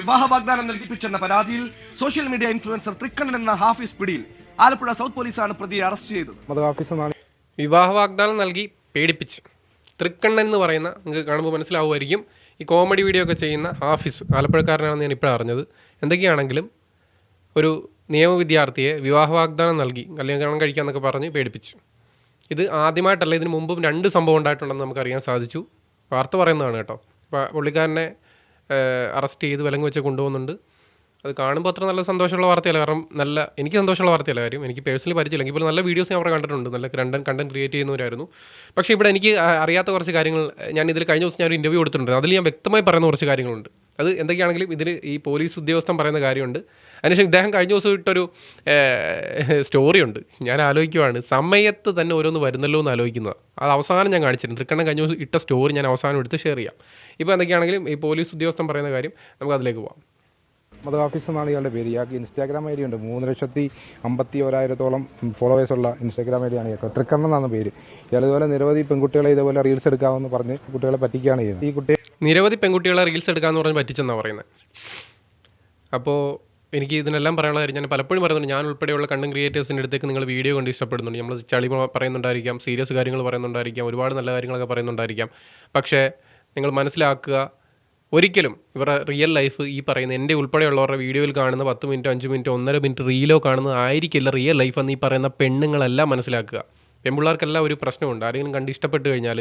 വിവാഹ വാഗ്ദാനം നൽകിപ്പിച്ചെന്ന പരാതിയിൽ സോഷ്യൽ മീഡിയ ഇൻഫ്ലുവൻസർ തൃക്കണ്ണൻ എന്ന ഹാഫിസ് പിടിയിൽ ആലപ്പുഴ സൗത്ത് പോലീസാണ് പ്രതിയെ അറസ്റ്റ് ചെയ്തത്. വിവാഹ വാഗ്ദാനം നൽകി പേടിപ്പിച്ച്. തൃക്കണ്ണൻ എന്ന് പറയുന്ന നിങ്ങൾക്ക് കാണുമ്പോൾ മനസ്സിലാവുമായിരിക്കും. ഈ കോമഡി വീഡിയോ ഒക്കെ ചെയ്യുന്ന ഹാഫിസ് ആലപ്പുഴക്കാരനാണെന്ന് ഞാൻ ഇപ്പോഴാണ് അറിഞ്ഞത്. എന്തൊക്കെയാണെങ്കിലും ഒരു നിയമ വിദ്യാർത്ഥിയെ വിവാഹ വാഗ്ദാനം നൽകി കല്യാണം കഴിക്കാമെന്നൊക്കെ പറഞ്ഞ് പേടിപ്പിച്ചു. ഇത് ആദ്യമായിട്ടല്ല ഇതിന് മുമ്പും രണ്ട് സംഭവം ഉണ്ടായിട്ടുണ്ടെന്ന് നമുക്കറിയാൻ സാധിച്ചു. വാർത്ത പറയുന്നതാണ് കേട്ടോ. അപ്പോൾ പുള്ളിക്കാരനെ അറസ്റ്റ് ചെയ്ത് വിലങ്ങ് വെച്ച് കൊണ്ടുപോകുന്നുണ്ട്. അത് കാണുമ്പോൾ അത്ര നല്ല സന്തോഷമുള്ള വാർത്തയല്ല. കാരണം നല്ല എനിക്ക് സന്തോഷമുള്ള വാർത്തയല്ല കാര്യം. എനിക്ക് പേഴ്സണലി പരിചയമില്ലെങ്കിൽ ഇപ്പോൾ നല്ല വീഡിയോസ് ഞാൻ അവിടെ കണ്ടിട്ടുണ്ട്. നല്ല കണ്ടന്റ് കണ്ടന്റ് ക്രിയേറ്റ് ചെയ്യുന്നവരായിരുന്നു. പക്ഷേ ഇവിടെ എനിക്ക് അറിയാത്ത കുറച്ച് കാര്യങ്ങൾ ഞാൻ ഇതിൽ കഴിഞ്ഞ ദിവസം ഞാൻ ഒരു ഇന്റർവ്യൂ കൊടുത്തിട്ടുണ്ട് അതിൽ ഞാൻ വ്യക്തമായി പറയുന്ന കുറച്ച് കാര്യങ്ങളുണ്ട്. അത് എന്തൊക്കെയാണെങ്കിലും ഇതിൽ ഈ പോലീസ് ഉദ്യോഗസ്ഥൻ പറയുന്ന കാര്യമുണ്ട്. അതിനുശേഷം ഇദ്ദേഹം കഴിഞ്ഞ ദിവസം ഇട്ടൊരു സ്റ്റോറി ഉണ്ട് ഞാൻ ആലോചിക്കുവാണ്. സമയത്ത് തന്നെ ഓരോന്ന് വരുന്നല്ലോ എന്ന് ആലോചിക്കുന്നത്. അത് അവസാനം ഞാൻ കാണിച്ചിരുന്നു തൃക്കണ്ണം കഴിഞ്ഞ ദിവസം ഇട്ട സ്റ്റോറി ഞാൻ അവസാനം എടുത്ത് ഷെയർ ചെയ്യാം. ഇപ്പോൾ എന്തൊക്കെയാണെങ്കിലും ഈ പോലീസ് ഉദ്യോഗസ്ഥൻ പറയുന്ന കാര്യം നമുക്ക് അതിലേക്ക് പോകാം മത ഓഫീസ് എന്നാണ് ഇയാളുടെ പേര്. ഇയാൾക്ക് ഇൻസ്റ്റാഗ്രാം ഐ ഡി ഉണ്ട്. മൂന്ന് ലക്ഷത്തി അമ്പത്തി ഒരായിരത്തോളം ഫോളോവേഴ്സ് ഉള്ള ഇൻസ്റ്റാഗ്രാം ഐ ഡി ആണ് ഇയാൾക്ക്. തൃക്കണ്ണൻ എന്നാണ് പേര്. ഇയാൾ ഇതുപോലെ നിരവധി പെൺകുട്ടികളെ ഇതുപോലെ റീൽസ് എടുക്കാമെന്ന് പറഞ്ഞ് കുട്ടികളെ പറ്റിക്കുകയാണ് ചെയ്യുന്നത്. ഈ കുട്ടി നിരവധി പെൺകുട്ടികളെ റീൽസ് എടുക്കാമെന്ന് പറഞ്ഞ് പറ്റിച്ചെന്നാണ് പറയുന്നത്. അപ്പോൾ എനിക്ക് ഇതിനെല്ലാം പറയാനുള്ള കാര്യം ഞാൻ പലപ്പോഴും പറയുന്നുണ്ട്. ഞാൻ ഉൾപ്പെടെയുള്ള കണ്ടന്റ് ക്രിയേറ്റേഴ്സിന്റെ അടുത്തേക്ക് നിങ്ങൾ വീഡിയോ കൊണ്ട് ഇഷ്ടപ്പെടുന്നുണ്ട്. നമ്മൾ ചളി പറയുന്നുണ്ടായിരിക്കാം സീരിയസ് കാര്യങ്ങൾ പറയുന്നുണ്ടായിരിക്കാം ഒരുപാട് നല്ല കാര്യങ്ങളൊക്കെ പറയുന്നുണ്ടായിരിക്കാം. പക്ഷേ നിങ്ങൾ മനസ്സിലാക്കുക ഒരിക്കലും ഇവരുടെ റിയൽ ലൈഫ് ഈ പറയുന്ന എന്റെ ഉൾപ്പെടെയുള്ളവരുടെ വീഡിയോയിൽ കാണുന്ന പത്ത് മിനിറ്റ് അഞ്ച് മിനിറ്റ് ഒന്നര മിനിറ്റ് റീലോ കാണുന്നത് ആയിരിക്കില്ല റിയൽ ലൈഫ് എന്ന് ഈ പറയുന്ന പെണ്ണുങ്ങളെല്ലാം മനസ്സിലാക്കുക. പെൺപിള്ളേർക്കെല്ലാം ഒരു പ്രശ്നമുണ്ട്. ആരെങ്കിലും കണ്ട് ഇഷ്ടപ്പെട്ട് കഴിഞ്ഞാൽ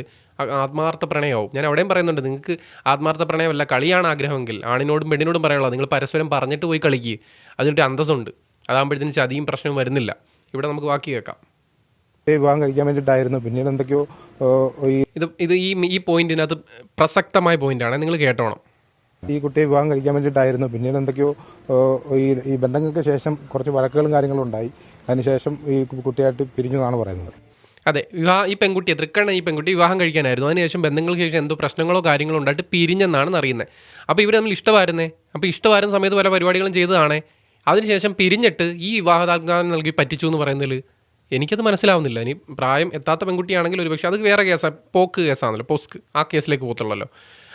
ആത്മാർത്ഥ പ്രണയമാവും. ഞാൻ അവിടെയും പറയുന്നുണ്ട് നിങ്ങൾക്ക് ആത്മാർത്ഥ പ്രണയമല്ല കളിയാണ് ആഗ്രഹമെങ്കിൽ ആണിനോടും പെണ്ണിനോടും പറയാനുള്ളത്. നിങ്ങൾ പരസ്പരം പറഞ്ഞിട്ട് പോയി കളിക്കുക അതിനൊരു അന്തസ്സുണ്ട്. അതാകുമ്പോഴത്തേനും ചതിയും പ്രശ്നവും വരുന്നില്ല. ഇവിടെ നമുക്ക് ബാക്കി കേൾക്കാം. വിവാഹം കഴിക്കാൻ വേണ്ടിയിട്ടായിരുന്നു. പിന്നീട് എന്തൊക്കെയോ ഇത് ഇത് ഈ ഈ പോയിന്റിനകത്ത് പ്രസക്തമായ പോയിന്റാണ്. നിങ്ങൾ കേട്ടോണം. ഈ കുട്ടിയെ വിവാഹം കഴിക്കാൻ വേണ്ടിയിട്ടായിരുന്നു. പിന്നീട് എന്തൊക്കെയോ ഈ ഈ ബന്ധങ്ങൾക്ക് ശേഷം കുറച്ച് വഴക്കുകളും കാര്യങ്ങളും ഉണ്ടായി. അതിനുശേഷം ഈ കുട്ടിയായിട്ട് പിരിഞ്ഞു എന്നാണ് പറയുന്നത്. അതെ വിവാഹ ഈ പെൺകുട്ടിയെ തൃക്കണ്ണ ഈ പെൺകുട്ടി വിവാഹം കഴിക്കാനായിരുന്നു. അതിനുശേഷം ബന്ധങ്ങൾക്ക് ശേഷം എന്തോ പ്രശ്നങ്ങളോ കാര്യങ്ങളോ ഉണ്ടായിട്ട് പിരിഞ്ഞെന്നാണ് അറിയുന്നത് അപ്പോൾ ഇവർ നമ്മൾ ഇഷ്ടമായിരുന്നേ അപ്പോൾ ഇഷ്ടമായിരുന്ന സമയത്ത് പല പരിപാടികളും ചെയ്തതാണേ? അതിനുശേഷം പിരിഞ്ഞിട്ട് ഈ വിവാഹദാഗ്ദാനം നൽകി പറ്റിച്ചു എന്ന് പറയുന്നതിൽ എനിക്കത് മനസ്സിലാവുന്നില്ല. ഇനി പ്രായം എത്താത്ത പെൺകുട്ടിയാണെങ്കിൽ ഒരുപക്ഷെ അത് വേറെ കേസാണ് പോക്ക് കേസാണല്ലോ പോസ്ക് ആ കേസിലേക്ക് പോകത്തുള്ളല്ലോ.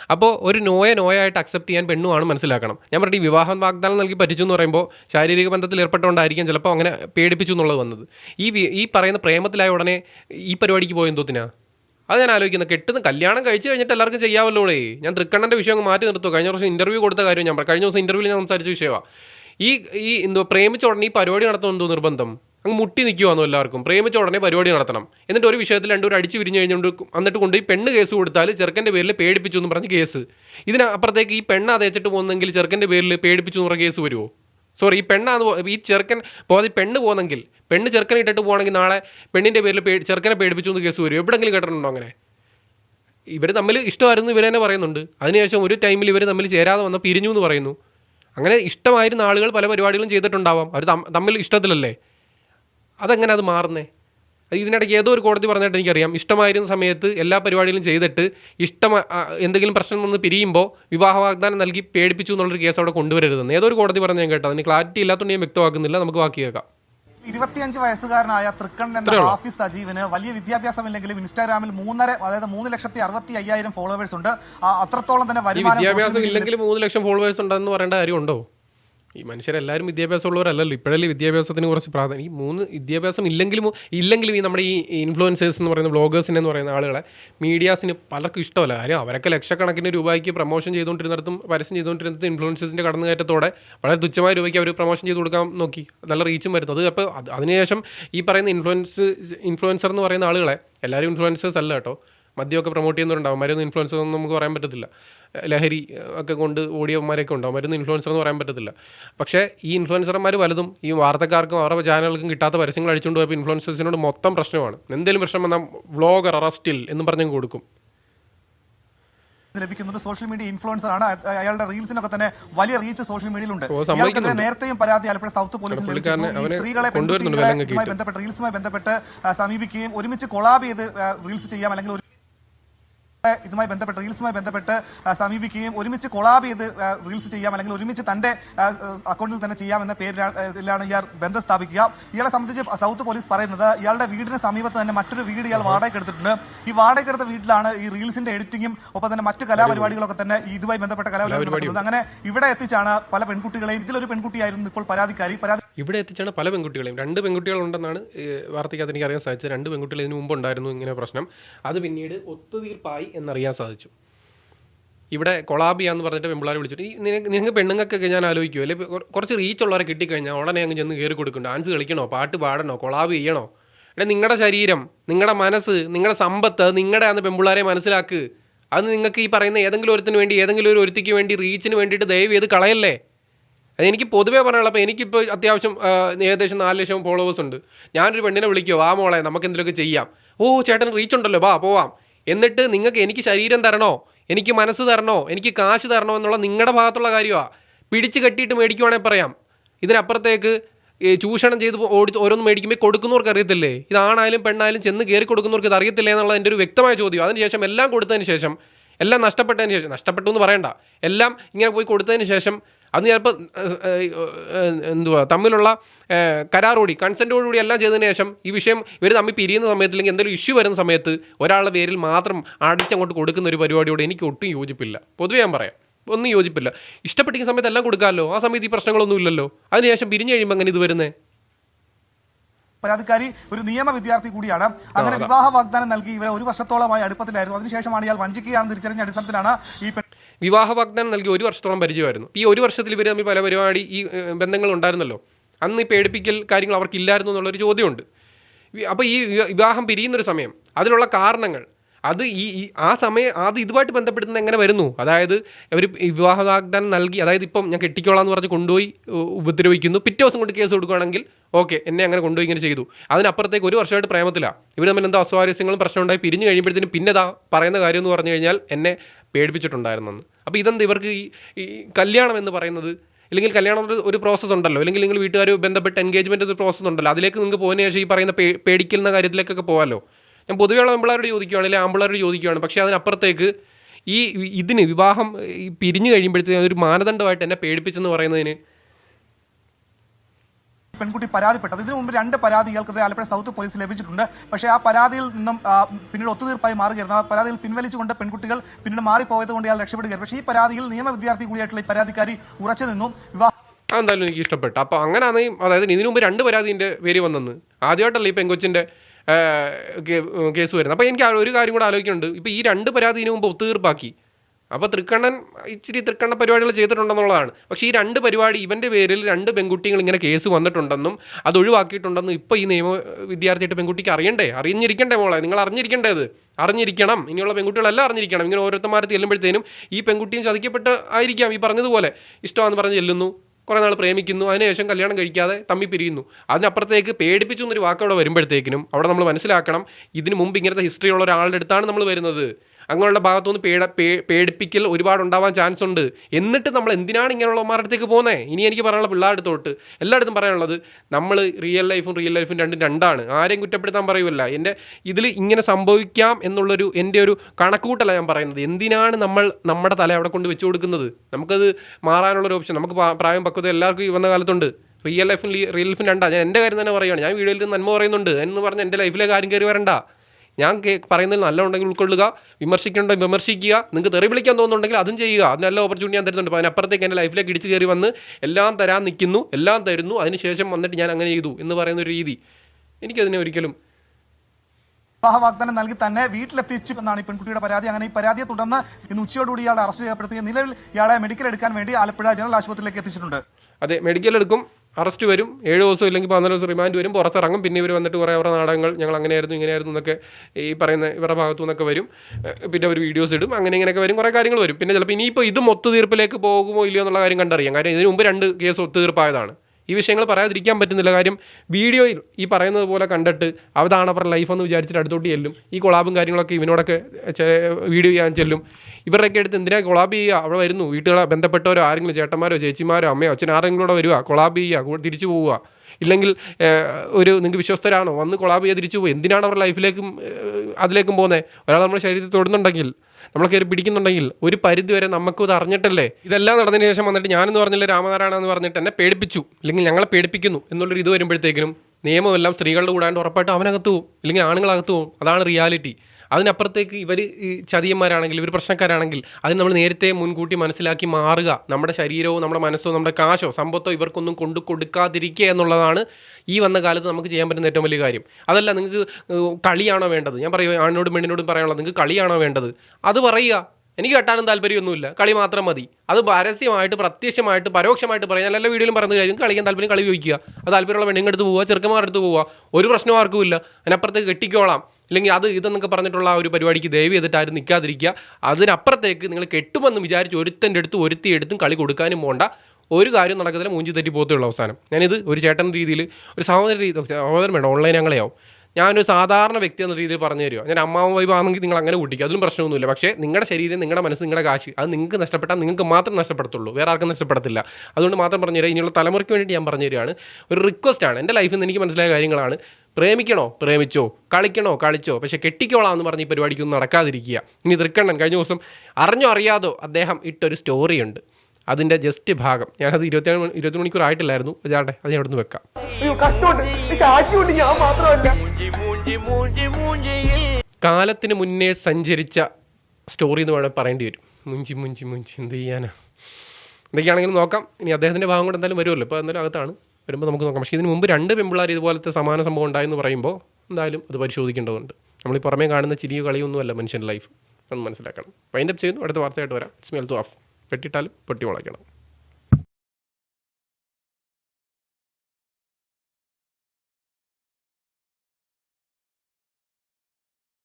അപ്പോൾ ഒരു നോയെ നോയായിട്ട് അക്സെപ്റ്റ് ചെയ്യാൻ പെണ്ണുമാണ് മനസ്സിലാക്കണം. ഞാൻ പറഞ്ഞു ഈ വിവാഹം വാഗ്ദാനം നൽകി പറ്റിച്ചു എന്ന് പറയുമ്പോൾ ശാരീരിക ബന്ധത്തിൽ ഏർപ്പെട്ടുകൊണ്ടായിരിക്കും ചിലപ്പോൾ അങ്ങനെ പേടിപ്പിച്ചു എന്നുള്ളത് വന്നത്. ഈ ഈ പറയുന്ന പ്രേമത്തിലായ ഉടനെ ഈ പരിപാടിക്ക് പോയ എന്തോത്തിനാ? അത് ഞാൻ ആലോചിക്കുന്നത് കെട്ടുന്ന കല്യാണം കഴിച്ചു കഴിഞ്ഞിട്ട് എല്ലാവർക്കും ചെയ്യാമല്ലോടേ ഞാൻ തൃക്കണ്ണന്റെ വിഷയം അങ്ങ് മാറ്റി നിർത്തുക കഴിഞ്ഞ വർഷം ഇന്റർവ്യൂ കൊടുത്ത കാര്യം ഞാൻ കഴിഞ്ഞ ദിവസം ഇന്റർവ്യൂവിൽ ഞാൻ സംസാരിച്ച വിഷയമാണ് ഈ ഈ എന്തോ പ്രേമിച്ച ഉടനെ ഈ പരിപാടി നടത്തുമെന്തോ നിർബന്ധം? അങ്ങ് മുട്ടി നിൽക്കുവാണോ എല്ലാവർക്കും. പ്രേമിച്ച ഉടനെ പരിപാടി നടത്തണം. എന്നിട്ട് ഒരു വിഷയത്തിൽ രണ്ടുപേരും അടിച്ചു പിരിഞ്ഞു കഴിഞ്ഞുകൊണ്ട് എന്നിട്ട് കൊണ്ട് ഈ പെണ്ണ് കേസ് കൊടുത്താൽ ചെറുക്കന്റെ പേരിൽ പേടിപ്പിച്ചു എന്ന് പറഞ്ഞ് കേസ്. ഇതിനപ്പുറത്തേക്ക് ഈ പെണ്ണ് അതേച്ചിട്ട് പോകുന്നെങ്കിൽ ചെറുക്കന്റെ പേരിൽ പേടിപ്പിച്ചു എന്ന് പറഞ്ഞ കേസ് വരുമോ സോറി ഈ പെണ്ണാന്ന് ഈ ചെറുക്കൻ പോകാതെ പെണ്ണ് പോകുന്നെങ്കിൽ പെണ്ണ് ചെറുക്കനെ ഇട്ടിട്ട് പോകണമെങ്കിൽ നാളെ പെണ്ണിന്റെ പേരിൽ പേ ചെറുക്കനെ പേടിപ്പിച്ചു എന്ന് കേസ് വരും എവിടെങ്കിലും കേട്ടിട്ടുണ്ടോ അങ്ങനെ? ഇവർ തമ്മിൽ ഇഷ്ടമായിരുന്നു ഇവർ തന്നെ പറയുന്നുണ്ട്. അതിനുശേഷം ഒരു ടൈമിൽ ഇവർ തമ്മിൽ ചേരാതെ വന്ന പിരിഞ്ഞു എന്ന് പറയുന്നു. അങ്ങനെ ഇഷ്ടമായിരുന്ന ആളുകൾ പല പരിപാടികളും ചെയ്തിട്ടുണ്ടാവാം. അവർ തമ്മിൽ ഇഷ്ടത്തിലല്ലേ? അതെങ്ങനെ അത് മാറുന്നേ? ഇതിനിടയ്ക്ക് ഏതോ ഒരു കോടതി പറഞ്ഞിട്ട് എനിക്കറിയാം. ഇഷ്ടമായിരുന്ന സമയത്ത് എല്ലാ പരിപാടികളും ചെയ്തിട്ട് ഇഷ്ടം എന്തെങ്കിലും പ്രശ്നം വന്ന് പിരിയുമ്പോൾ വിവാഹ വാഗ്ദാനം നൽകി പേടിപ്പിച്ചു എന്നുള്ളൊരു കേസ് അവിടെ കൊണ്ടുവരരുതെന്ന്. ഏതോ ഒരു കോടതി പറഞ്ഞ് ഞാൻ കേട്ടോ അതിന് ക്ലാരിറ്റി ഇല്ലാത്തതുകൊണ്ട് ഞാൻ വ്യക്തമാക്കുന്നില്ല. നമുക്ക് ബാക്കി കേൾക്കാം. ഇരുപത്തിയഞ്ച് വയസ്സുകാരനായ തൃക്കണ്ണൻ എന്ന ഹാഫിസ് സജീവിന് വലിയ വിദ്യാഭ്യാസമില്ലെങ്കിലും ഇൻസ്റ്റാഗ്രാമിൽ മൂന്നര അതായത് മൂന്ന് ലക്ഷത്തി അറുപത്തി അയ്യായിരം ഫോളോവേഴ്സ് ഉണ്ട്. അത്രത്തോളം തന്നെ വിദ്യാഭ്യാസം ഇല്ലെങ്കിൽ മൂന്ന് ലക്ഷം ഫോളോവേഴ്സ് ഉണ്ടെന്ന് പറയേണ്ട കാര്യമുണ്ടോ? ഈ മനുഷ്യരെല്ലാവരും വിദ്യാഭ്യാസം ഉള്ളവരല്ലല്ലോ ഇപ്പോഴല്ലേ വിദ്യാഭ്യാസത്തിന് കുറച്ച് പ്രാധാന്യം. ഈ മൂന്ന് വിദ്യാഭ്യാസം ഇല്ലെങ്കിലും ഇല്ലെങ്കിലും ഈ നമ്മുടെ ഈ ഇൻഫ്ലുവൻസേഴ്സ് എന്ന് പറയുന്ന ബ്ലോഗേഴ്സിനെ എന്ന് പറയുന്ന ആളുകളെ മീഡിയാസിന് പലർക്കും ഇഷ്ടമല്ല. കാര്യം അവരൊക്കെ ലക്ഷക്കണക്കിന് രൂപയ്ക്ക് പ്രൊമോഷൻ ചെയ്തുകൊണ്ടിരുന്നിടത്തും പരസ്യം ചെയ്തുകൊണ്ടിരുന്നിടത്തും ഇൻഫ്ലുവൻസേഴ്സിന്റെ കടന്നുകയറ്റത്തോടെ വളരെ തുച്ഛമായ രൂപയ്ക്ക് അവർ പ്രൊമോഷൻ ചെയ്ത് കൊടുക്കാൻ നോക്കി. നല്ല റീച്ചും വരുന്നത് അപ്പോൾ അത് അതിനുശേഷം ഈ പറയുന്ന ഇൻഫ്ലുവൻസ് ഇൻഫ്ലുവൻസർ എന്ന് പറയുന്ന ആളുകളെ എല്ലാവരും ഇൻഫ്ലുവൻസേഴ്സ് അല്ല കേട്ടോ. മദ്യമൊക്കെ പ്രൊമോട്ട് ചെയ്യുന്നവരുണ്ടാവും. മരുന്ന് ഇൻഫ്ലുവൻസർ നമുക്ക് പറയാൻ പറ്റത്തില്ല. ലഹരി ഒക്കെ കൊണ്ട് ഓടിയവന്മാരൊക്കെ ഉണ്ടാവും മരുന്ന് ഇൻഫ്ലുവൻസർ എന്ന് പറയാൻ പറ്റത്തില്ല. പക്ഷേ ഈ ഇൻഫ്ലുവൻസർമാർ വലുതും ഈ വാർത്തക്കാർക്കും അവരുടെ ചാനലുകൾക്കും കിട്ടാത്ത പരസ്യങ്ങൾ അടിച്ചുകൊണ്ട് പോയപ്പോൾ ഇൻഫ്ലുവൻസേഴ്സിനോട് മൊത്തം പ്രശ്നമാണ്. എന്തെങ്കിലും പ്രശ്നം വന്നാൽ വ്ളോഗർ അറസ്റ്റിൽ എന്ന് പറഞ്ഞു കൊടുക്കും. ലഭിക്കുന്നുണ്ട്. സോഷ്യൽ മീഡിയ ഇൻഫ്ലുവൻസർ ആണ്. അയാളുടെ റീൽസിനൊക്കെ തന്നെ വലിയ റീച്ച് സോഷ്യൽ മീഡിയയിലുണ്ട്. ഇയാൾക്കെതിരെ നേരത്തെയും പരാതി ആലപ്പുഴ സൗത്ത് പോലീസിൽ സ്ത്രീകളെ ബന്ധപ്പെട്ട് റീൽസുമായി ബന്ധപ്പെട്ട് സമീപിക്കുകയും ഒരുമിച്ച് കൊളാബ് ചെയ്ത് റീൽസ് ചെയ്യാം. അല്ലെങ്കിൽ ഇതുമായി ബന്ധപ്പെട്ട് റീൽസുമായി ബന്ധപ്പെട്ട് സമീപിക്കുകയും ഒരുമിച്ച് കൊളാബ് ചെയ്ത് റീൽസ് ചെയ്യാം അല്ലെങ്കിൽ ഒരുമിച്ച് തന്റെ അക്കൗണ്ടിൽ തന്നെ ചെയ്യാമെന്ന പേരിലാണ് ഇയാൾ ബന്ധം സ്ഥാപിക്കുക. ഇയാളെ സംബന്ധിച്ച് സൗത്ത് പോലീസ് പറയുന്നത് ഇയാളുടെ വീടിന് സമീപത്ത് തന്നെ മറ്റൊരു വീട് ഇയാൾ വാടകയ്ക്ക് എടുത്തിട്ടുണ്ട്. ഈ വാടകയ്ക്ക് വീട്ടിലാണ് ഈ റീൽസിന്റെ എഡിറ്റിംഗും ഒപ്പം തന്നെ മറ്റു കലാപരിപാടികളൊക്കെ തന്നെ ഇതുമായി ബന്ധപ്പെട്ട കലാപരിപാടികൾ. അങ്ങനെ ഇവിടെ എത്തിച്ചാണ് പല പെൺകുട്ടികളെയും ഇതിലൊരു പെൺകുട്ടിയായിരുന്നു ഇപ്പോൾ പരാതിക്കാരി. പരാതി ഇവിടെ എത്തിച്ചാണ് പല പെൺകുട്ടികളെയും. രണ്ട് പെൺകുട്ടികളുണ്ടെന്നാണ് വാർത്തയ്ക്കകത്ത് എനിക്ക് അറിയാൻ സാധിച്ചത്. രണ്ട് പെൺകുട്ടികൾ ഇതിനു മുമ്പ് ഉണ്ടായിരുന്നു ഇങ്ങനെ പ്രശ്നം. അത് പിന്നീട് ഒത്തുതീർപ്പായി എന്നറിയാൻ സാധിച്ചു. ഇവിടെ കൊളാബിയാന്ന് പറഞ്ഞിട്ട് പെമ്പിളാരെ വിളിച്ചിട്ട് ഈ നിനക്ക് നിങ്ങൾക്ക് പെണ്ണുങ്ങൾക്കൊക്കെ ഞാൻ ആലോചിക്കുമോ അല്ലെ കുറച്ച് റീച്ച് ഉള്ളവരെ കിട്ടിക്കഴിഞ്ഞാൽ ഉടനെ അങ്ങ് ചെന്ന് കയറി കൊടുക്കും ഡാൻസ് കളിക്കണോ? പാട്ട് പാടണോ? കൊളാബ് ചെയ്യണോ? അല്ലെ നിങ്ങളുടെ ശരീരം നിങ്ങളുടെ മനസ്സ് നിങ്ങളുടെ സമ്പത്ത് നിങ്ങളുടെ അന്ന് പെമ്പിളാരെ മനസ്സിലാക്ക്. അത് നിങ്ങൾക്ക് ഈ പറയുന്ന ഏതെങ്കിലും ഒരുത്തിന് വേണ്ടി ഏതെങ്കിലും ഒരു ഒരുത്തിക്ക് വേണ്ടി റീച്ചിന് വേണ്ടിയിട്ട് ദയവ് ചെയ്ത് കളയല്ലേ? അത് എനിക്ക് പൊതുവേ പറയാനുള്ള അപ്പോൾ എനിക്കിപ്പോൾ അത്യാവശ്യം ഏകദേശം നാല് ലക്ഷം ഫോളോവേഴ്സ് ഉണ്ട്. ഞാനൊരു പെണ്ണിനെ വിളിക്കുമോ ആ മോളെ നമുക്ക് എന്തെങ്കിലുമൊക്കെ ചെയ്യാം. ഓ ചേട്ടൻ റീച്ച് ഉണ്ടല്ലോ വാ പോവാം. എന്നിട്ട് നിങ്ങൾക്ക് എനിക്ക് ശരീരം തരണോ? എനിക്ക് മനസ്സ് തരണോ? എനിക്ക് കാശ് തരണോ? എന്നുള്ള നിങ്ങളുടെ ഭാഗത്തുള്ള കാര്യമാണ് പിടിച്ച് കെട്ടിയിട്ട് മേടിക്കുവാണെങ്കിൽ പറയാം. ഇതിനപ്പുറത്തേക്ക് ചൂഷണം ചെയ്ത് ഓടി ഓരോന്ന് മേടിക്കുമ്പോൾ കൊടുക്കുന്നവർക്ക് അറിയത്തില്ലേ? ഇതാണായാലും പെണ്ണായാലും ചെന്ന് കയറി കൊടുക്കുന്നവർക്ക് ഇത് അറിയത്തില്ലേ എന്നുള്ള എന്റെ ഒരു വ്യക്തമായ ചോദ്യം അതിനുശേഷം എല്ലാം കൊടുത്തതിന് ശേഷം എല്ലാം നഷ്ടപ്പെട്ടതിന് ശേഷം നഷ്ടപ്പെട്ടു എന്ന് പറയണ്ട. എല്ലാം ഇങ്ങനെ പോയി കൊടുത്തതിന് ശേഷം അത് ചിലപ്പോൾ എന്തുവാ തമ്മിലുള്ള കരാറോടി കൺസെന്റോടുകൂടി എല്ലാം ചെയ്തതിന് ശേഷം ഈ വിഷയം ഇവർ തമ്മിൽ പിരിയുന്ന സമയത്ത് അല്ലെങ്കിൽ എന്തെങ്കിലും ഇഷ്യൂ വരുന്ന സമയത്ത് ഒരാളുടെ പേരിൽ മാത്രം അടിച്ചങ്ങോട്ട് കൊടുക്കുന്ന ഒരു പരിപാടിയോട് എനിക്ക് ഒട്ടും യോജിപ്പില്ല. പൊതുവേ ഞാൻ പറയാം. ഒന്നും യോജിപ്പില്ല. ഇഷ്ടപ്പെട്ടിരിക്കുന്ന സമയത്ത് എല്ലാം കൊടുക്കാമല്ലോ. ആ സമയത്ത് ഈ പ്രശ്നങ്ങളൊന്നും ഇല്ലല്ലോ. അതിനുശേഷം പിരിഞ്ഞു കഴിയുമ്പോൾ അങ്ങനെ ഇത് വരുന്നേ? പരാതിക്കാരി ഒരു നിയമ വിദ്യാർത്ഥി കൂടിയാണ്. അങ്ങനെ വിവാഹ വാഗ്ദാനം നൽകി ഇവരെ ഒരു വർഷത്തോളമായി അടുപ്പത്തിലായിരുന്നു. അതിനുശേഷമാണ് ഇയാൾ വഞ്ചിക്കുകയാണെന്ന് തിരിച്ചറിഞ്ഞ അടിസ്ഥാനത്തിലാണ് ഈ വിവാഹ വാഗ്ദാനം നൽകി ഒരു വർഷത്തോളം പരിചയമായിരുന്നു. ഈ ഒരു വർഷത്തിൽ ഇവർ തമ്മിൽ പല പരിപാടി ഈ ബന്ധങ്ങൾ ഉണ്ടായിരുന്നല്ലോ അന്ന് ഈ പേടിപ്പിക്കൽ കാര്യങ്ങൾ അവർക്കില്ലായിരുന്നു എന്നുള്ളൊരു ചോദ്യമുണ്ട്. അപ്പോൾ ഈ വിവാ- വിവാഹം പിരിയുന്നൊരു സമയം അതിനുള്ള കാരണങ്ങൾ അത് ഈ ആ സമയം അത് ഇതുമായിട്ട് ബന്ധപ്പെടുന്നത് എങ്ങനെ വരുന്നു? അതായത് അവർ വിവാഹ വാഗ്ദാനം നൽകി അതായത് ഇപ്പം ഞാൻ കെട്ടിക്കോളാം എന്ന് പറഞ്ഞ് കൊണ്ടുപോയി ഉപദ്രവിക്കുന്നു പിറ്റേ ദിവസം കൊണ്ട് കേസ് കൊടുക്കുകയാണെങ്കിൽ ഓക്കെ എന്നെ അങ്ങനെ കൊണ്ടുപോയി ഇങ്ങനെ ചെയ്തു. അതിനപ്പുറത്തേക്ക് ഒരു വർഷമായിട്ട് പ്രേമത്തിലാണ് ഇവർ തമ്മിൽ എന്തോ അസ്വാരസ്യങ്ങളും പ്രശ്നമുണ്ടായി പിരിഞ്ഞു കഴിയുമ്പോഴത്തേനും പിന്നെ ദാ പറയുന്ന കാര്യം എന്ന് പറഞ്ഞു കഴിഞ്ഞാൽ എന്നെ പേടിപ്പിച്ചിട്ടുണ്ടായിരുന്നെന്ന്. അപ്പോൾ ഇതെന്ത് ഇവർക്ക് ഈ ഈ കല്യാണം എന്ന് പറയുന്നത്? അല്ലെങ്കിൽ കല്യാണം ഒരു- പ്രോസസ്സ് ഉണ്ടല്ലോ. അല്ലെങ്കിൽ നിങ്ങൾ വീട്ടുകാർ ബന്ധപ്പെട്ട് എൻഗേജ്മെന്റ് ഒരു പ്രോസസ്സ് ഉണ്ടല്ലോ. അതിലേക്ക് നിങ്ങൾക്ക് പോകുന്ന ശേഷം ഈ പറയുന്ന പേ പേടിക്കുന്ന കാര്യത്തിലേക്കൊക്കെ പോകാമല്ലോ ഞാൻ പൊതുവെയുള്ള ആമ്പിളാരോട് ചോദിക്കുകയാണ് അല്ലെങ്കിൽ ആമ്പിളാരോട് ചോദിക്കുകയാണ് പക്ഷേ അതിനപ്പുറത്തേക്ക് ഈ ഇതിന് വിവാഹം പിരിഞ്ഞു കഴിയുമ്പോഴത്തേക്കും ഒരു മാനദണ്ഡമായിട്ട് എന്നെ പേടിപ്പിച്ചെന്ന് പറയുന്നതിന് പെൺകുട്ടി പരാതിപ്പെട്ടത് ഇതിനു മുമ്പ് രണ്ട് പരാതി ഇയാൾക്കെതിരെ ആലപ്പുഴ സൗത്ത് പോലീസ് ലഭിച്ചിട്ടുണ്ട്. പക്ഷേ ആ പരാതിയിൽ നിന്നും പിന്നീട് ഒത്തുതീർപ്പായി മാറുകയായിരുന്നു. ആ പരാതിയിൽ പിൻവലിച്ചുകൊണ്ട് പെൺകുട്ടികൾ പിന്നീട് മാറിപ്പോയത് കൊണ്ട് ഇയാൾ രക്ഷപ്പെടുകയായിരുന്നു. പക്ഷേ ഈ പരാതിയിൽ നിയമ വിദ്യാർത്ഥി കൂടിയായിട്ടുള്ള ഈ പരാതിക്കാരി ഉറച്ചു നിന്നു. അതെന്തായാലും എനിക്ക് ഇഷ്ടപ്പെട്ടു. അപ്പോൾ അങ്ങനെയാണെങ്കിൽ അതായത് ഇതിനു മുമ്പ് രണ്ട് പരാതിന്റെ പേര് വന്നെന്ന്. ആദ്യമായിട്ടല്ല ഈ പെങ്കൊച്ചിന്റെ കേസ് വരുന്നത്. അപ്പോൾ എനിക്ക് ഒരു കാര്യം കൂടെ ആലോചിക്കുന്നുണ്ട്. ഇപ്പോൾ ഈ രണ്ട് പരാതി ഇതിനു മുമ്പ് ഒത്തുതീർപ്പാക്കി. അപ്പോൾ തൃക്കണ്ണൻ ഇച്ചിരി തൃക്കണ്ണ പരിപാടികൾ ചെയ്തിട്ടുണ്ടെന്നുള്ളതാണ്. പക്ഷേ ഈ രണ്ട് പരിപാടി ഇവന്റെ പേരിൽ രണ്ട് പെൺകുട്ടികൾ ഇങ്ങനെ കേസ് വന്നിട്ടുണ്ടെന്നും അത് ഒഴിവാക്കിയിട്ടുണ്ടെന്നും ഇപ്പോൾ ഈ നിയമ വിദ്യാർത്ഥിയായിട്ട് പെൺകുട്ടിക്ക് അറിയണ്ടേ? അറിഞ്ഞിരിക്കണ്ടേ മോളെ? നിങ്ങൾ അറിഞ്ഞിരിക്കേണ്ടത് അറിഞ്ഞിരിക്കണം. ഇനിയുള്ള പെൺകുട്ടികളെല്ലാം അറിഞ്ഞിരിക്കണം. ഇങ്ങനെ ഓരോരുത്തന്മാർ ചെല്ലുമ്പോഴത്തേനും ഈ പെൺകുട്ടിയും ചതിക്കപ്പെട്ട് ആയിരിക്കാം ഈ പറഞ്ഞതുപോലെ. ഇഷ്ടമാണെന്ന് പറഞ്ഞ് ചെല്ലുന്നു. കുറേ നാൾ പ്രേമിക്കുന്നു. അതിനുശേഷം കല്യാണം കഴിക്കാതെ തമ്മി പിരിയുന്നു. അതിനപ്പുറത്തേക്ക് പേടിപ്പിച്ചു എന്നൊരു വാക്ക് അവിടെ വരുമ്പോഴത്തേക്കിനും അവിടെ നമ്മൾ മനസ്സിലാക്കണം ഇതിന് മുമ്പ് ഇങ്ങനത്തെ ഹിസ്റ്ററി ഉള്ള ഒരാളുടെ അടുത്താണ് നമ്മൾ വരുന്നത്. അങ്ങനെയുള്ള ഭാഗത്തുനിന്ന് പേട പേ- പേടിപ്പിക്കൽ ഒരുപാട് ഉണ്ടാവാൻ ചാൻസ് ഉണ്ട് എന്നിട്ട് നമ്മൾ എന്തിനാണ് ഇങ്ങനെയുള്ളമാരുടെ അടുത്തേക്ക് പോകുന്നത് ഇനി എനിക്ക് പറയാനുള്ള പിള്ളേരുടെ തൊട്ട് എല്ലായിടത്തും പറയാനുള്ളത് നമ്മൾ റിയൽ ലൈഫും റിയൽ ലൈഫും രണ്ടും രണ്ടാണ്. ആരെയും കുറ്റപ്പെടുത്താൻ പറയുമല്ല എന്റെ ഇതിൽ ഇങ്ങനെ സംഭവിക്കാം എന്നുള്ളൊരു എന്റെ ഒരു കണക്കൂട്ടല്ല ഞാൻ പറയുന്നത്. എന്തിനാണ് നമ്മൾ നമ്മുടെ തല അവിടെ കൊണ്ട് വെച്ച് കൊടുക്കുന്നത്? നമുക്കത് മാറാനുള്ളൊരു ഓപ്ഷൻ. നമുക്ക് പ്രായം പക്വത എല്ലാവർക്കും ഈ വന്ന കാലത്തുണ്ട്. റിയൽ ലൈഫും റിയൽ ലൈഫും രണ്ടാണ് ഞാൻ എന്റെ കാര്യം തന്നെ പറയുകയാണ്. ഞാൻ വീഡിയോയിൽ നന്മ പറയുന്നുണ്ട്. എന്ന് പറഞ്ഞ് എന്റെ ലൈഫിലെ കാര്യം കയറി വരണ്ട. ഞാൻ പറയുന്നതിൽ നല്ല ഉണ്ടെങ്കിൽ ഉൾക്കൊള്ളുക വിമർശിക്കേണ്ട വിമർശിക്കുക നിങ്ങൾക്ക് തെറി വിളിക്കാൻ തോന്നുന്നുണ്ടെങ്കിൽ അതും ചെയ്യുക. അതിന് നല്ല ഓപ്പർച്യൂണിറ്റി ഞാൻ തരുന്നുണ്ട്. അപ്പോൾ അതിനപ്പുറത്തേക്ക് എന്റെ ലൈഫിലേക്ക് ഇടിച്ച് കയറി വന്ന് എല്ലാം തരാൻ നിൽക്കുന്നു എല്ലാം തരുന്നു അതിനുശേഷം വന്നിട്ട് ഞാൻ അങ്ങനെ ചെയ്തു എന്ന് പറയുന്ന ഒരു രീതി. എനിക്കതിനെ ഒരിക്കലും വിവാഹ വാഗ്ദാനം നൽകി തന്നെ വീട്ടിലെത്തിച്ചു എന്നാണ് ഈ പെൺകുട്ടിയുടെ പരാതി. അങ്ങനെ ഈ പരാതിയെ തുടർന്ന് ഇന്ന് ഉച്ചയോടുകൂടി ഇയാളെ അറസ്റ്റ് ചെയ്യപ്പെടുത്തി. നിലവിൽ ഇയാളെ മെഡിക്കൽ എടുക്കാൻ വേണ്ടി ആലപ്പുഴ ജനറൽ ആശുപത്രിയിലേക്ക് എത്തിച്ചിട്ടുണ്ട്. അതെ മെഡിക്കൽ എടുക്കും. അറസ്റ്റ് വരും ഏഴ് ദിവസം ഇല്ലെങ്കിൽ പതിനാല് ദിവസം റിമാൻഡ് വരും പുറത്തിറങ്ങും. പിന്നെ ഇവർ വന്നിട്ട് കുറേ അവരുടെ നാടകങ്ങൾ ഞങ്ങൾ അങ്ങനെയായിരുന്നു ഇങ്ങനെയായിരുന്നു എന്നൊക്കെ ഈ പറയുന്ന ഇവരുടെ ഭാഗത്തു നിന്നൊക്കെ വരും. പിന്നെ അവർ വീഡിയോസ് ഇടും അങ്ങനെ ഇങ്ങനെയൊക്കെ വരും കുറേ കാര്യങ്ങൾ വരും. പിന്നെ ചിലപ്പോൾ ഇനിയിപ്പോൾ ഇതും ഒത്തുതീർപ്പിലേക്ക് പോകുമോ ഇല്ലയോ എന്നുള്ള കാര്യം കണ്ടറിയാം. കാര്യം ഇതിനു മുമ്പ് രണ്ട് കേസ് ഒത്തുതീർപ്പായതാണ്. ഈ വിഷയങ്ങൾ പറയാതിരിക്കാൻ പറ്റുന്നില്ല. കാര്യം വീഡിയോയിൽ ഈ പറയുന്നത് പോലെ കണ്ടിട്ട് അതാണ് അവരുടെ ലൈഫ് എന്ന് വിചാരിച്ചിട്ട് അടുത്തോട്ട് ചെല്ലും. ഈ കൊളാബും കാര്യങ്ങളൊക്കെ ഇവനോടൊക്കെ വീഡിയോ ചെയ്യാൻ ചെല്ലും. ഇവരുടെയൊക്കെ അടുത്ത് എന്തിനാ കൊളാബ് ചെയ്യുക? അവിടെ വരുന്നു. വീട്ടുകളെ ബന്ധപ്പെട്ടവരോ ആരെങ്കിലും ചേട്ടന്മാരോ ചേച്ചിമാരോ അമ്മയോ അച്ഛൻ ആരെങ്കിലും കൂടെ വരിക കൊളാബ് ചെയ്യുക തിരിച്ചു പോവുക. ഇല്ലെങ്കിൽ ഒരു നിങ്ങൾക്ക് വിശ്വസ്തരാണോ? വന്ന് കൊളാബ് ചെയ്ത് തിരിച്ചു പോകും എന്തിനാണ് അവരുടെ ലൈഫിലേക്കും അതിലേക്കും പോകുന്നത് ഒരാൾ നമ്മുടെ ശരീരത്തിൽ തൊടുന്നുണ്ടെങ്കിൽ നമ്മളെ കയറി പിടിക്കുന്നുണ്ടെങ്കിൽ ഒരു പരിധി വരെ നമുക്കും ഇത് അറിഞ്ഞിട്ടല്ലേ? ഇതെല്ലാം നടന്നതിന് ശേഷം വന്നിട്ട് ഞാനെന്ന് പറഞ്ഞില്ല രാമനാരായണ എന്ന് പറഞ്ഞിട്ട് എന്നെ പേടിപ്പിച്ചു. അല്ലെങ്കിൽ ഞങ്ങളെ പേടിപ്പിക്കുന്നു. എന്നുള്ളൊരു ഇത് വരുമ്പോഴത്തേക്കിനും നിയമമെല്ലാം സ്ത്രീകളുടെ കൂടാണ്ട് ഉറപ്പായിട്ട് അവനകത്തു പോകും അല്ലെങ്കിൽ ആണുങ്ങളകത്തു പോകും അതാണ് റിയാലിറ്റി അതിനപ്പുറത്തേക്ക് ഇവർ ചതിയന്മാരാണെങ്കിൽ ഇവർ പ്രശ്നക്കാരാണെങ്കിൽ അത് നമ്മൾ നേരത്തെ മുൻകൂട്ടി മനസ്സിലാക്കി മാറുക. നമ്മുടെ ശരീരവും നമ്മുടെ മനസ്സോ നമ്മുടെ കാശോ സമ്പത്തോ ഇവർക്കൊന്നും കൊണ്ടു കൊടുക്കാതിരിക്കുക എന്നുള്ളതാണ് ഈ വന്ന കാലത്ത് നമുക്ക് ചെയ്യാൻ പറ്റുന്ന ഏറ്റവും വലിയ കാര്യം. അതല്ല നിങ്ങൾക്ക് കളിയാണോ വേണ്ടത്? ഞാൻ പറയും ആണിനോടും പെണ്ണിനോടും പറയാനുള്ളത് നിങ്ങൾക്ക് കളിയാണോ വേണ്ടത്? അത് പറയുക. എനിക്ക് കെട്ടാനും താല്പര്യമൊന്നുമില്ല. കളി മാത്രം മതി. അത് പരസ്യമായിട്ട് പ്രത്യക്ഷമായിട്ട് പരോക്ഷമായിട്ട് പറയാൻ എല്ലാ വീഡിയോയിലും പറഞ്ഞു കാര്യം കളിക്കാൻ താല്പര്യം കളി ചോദിക്കുക അത് താല്പര്യമുള്ള പെണ്ണുങ്ങൾ എടുത്ത് പോവുക ചെറുക്കന്മാരുടെ അടുത്ത് പോവുക. ഒരു പ്രശ്നവും ആർക്കും ഇല്ല അതിനപ്പുറത്തേക്ക് കെട്ടിക്കോളാം. അല്ലെങ്കിൽ അത് ഇതെന്നൊക്കെ പറഞ്ഞിട്ടുള്ള ആ ഒരു പരിപാടിക്ക് ദയവ് ചെയ്തിട്ട് ആരും നിൽക്കാതിരിക്കുക. അതിനപ്പുറത്തേക്ക് നിങ്ങൾ കെട്ടുമെന്ന് വിചാരിച്ച് ഒരുത്തന്റെ അടുത്ത് ഒരുത്തി എടുത്തും കളി കൊടുക്കാനും പോണ്ട. ഒരു കാര്യം നടക്കത്തില്ല. മൂഞ്ചി തെറ്റി പോകത്തുള്ളൂ അവസാനം. ഞാനിത് ഒരു ചേട്ടൻ രീതിയിൽ ഒരു സഹോദര രീതി സഹോദരൻ വേണ്ട ഓൺലൈൻ ഞങ്ങളെയാവും ഞാനൊരു സാധാരണ വ്യക്തി എന്ന രീതിയിൽ പറഞ്ഞു തരുമോ ഞാൻ അമ്മാവൻ വൈബാണെങ്കിൽ നിങ്ങൾ അങ്ങനെ കൂട്ടിക്കുക അതിലും പ്രശ്നമൊന്നുമില്ല. പക്ഷേ നിങ്ങളുടെ ശരീരം നിങ്ങളുടെ മനസ്സ് നിങ്ങളുടെ കാശ് അത് നിങ്ങൾക്ക് നഷ്ടപ്പെട്ടാൽ നിങ്ങൾക്ക് മാത്രം നഷ്ടപ്പെടത്തുള്ളൂ. വേറെ ആർക്കും നഷ്ടപ്പെടത്തില്ല. അതുകൊണ്ട് മാത്രം പറഞ്ഞു തരാം. ഇനിയുള്ള തലമുറയ്ക്ക് വേണ്ടിയിട്ട് ഞാൻ പറഞ്ഞു തരികയാണ് ഒരു റിക്വസ്റ്റ് ആണ്. എന്റെ ലൈഫിൽ നിന്ന് എനിക്ക് മനസ്സിലായ കാര്യങ്ങളാണ്. പ്രേമിക്കണോ? പ്രേമിച്ചോ. കളിക്കണോ? കളിച്ചോ. പക്ഷേ കെട്ടിക്കോളാം എന്ന് പറഞ്ഞ് ഈ പരിപാടിക്കൊന്നും നടക്കാതിരിക്കുക. ഇനി തൃക്കണ്ണൻ കഴിഞ്ഞ ദിവസം അറിഞ്ഞോ അറിയാതോ അദ്ദേഹം ഇട്ടൊരു സ്റ്റോറിയുണ്ട് അതിന്റെ ജസ്റ്റ് ഭാഗം. ഞാനത് ഇരുപത്തിയേഴ് മണി ഇരുപത്തി മണിക്കൂർ ആയിട്ടില്ലായിരുന്നു. അതാട്ടെ അത് ഞാൻ അവിടെ നിന്ന് വെക്കാം കാലത്തിന് മുന്നേ സഞ്ചരിച്ച സ്റ്റോറി എന്ന് വേണമെങ്കിൽ പറയേണ്ടി വരും. മുഞ്ചി മുഞ്ചി മുഞ്ചി. എന്ത് ചെയ്യാനാ? എന്തൊക്കെയാണെങ്കിലും നോക്കാം. ഇനി അദ്ദേഹത്തിന്റെ ഭാഗം കൂടെ എന്തായാലും വരുമല്ലോ. ഇപ്പോൾ എന്തായാലും അകത്താണ്. വരുമ്പോൾ നമുക്ക് നോക്കാം. പക്ഷേ ഇതിന് മുമ്പ് രണ്ട് പെമ്പിള്ളാർ ഇതുപോലത്തെ സമാന സംഭവം ഉണ്ടായെന്ന് പറയുമ്പോൾ എന്തായാലും അത് പരിശോധിക്കേണ്ടതുണ്ട്. നമ്മൾ ഈ പുറമേ കാണുന്ന ചിരിയോ കളിയൊന്നുമല്ല മനുഷ്യന്റെ ലൈഫ് എന്ന് മനസ്സിലാക്കണം. വൈൻഡപ്പ് ചെയ്യുന്നു. അടുത്ത വാർത്തയായിട്ട് വരാം. ഇറ്റ്സ് മെൽ ടു ഓഫ് പെട്ടിട്ടാലും പൊട്ടി മുളയ്ക്കണം.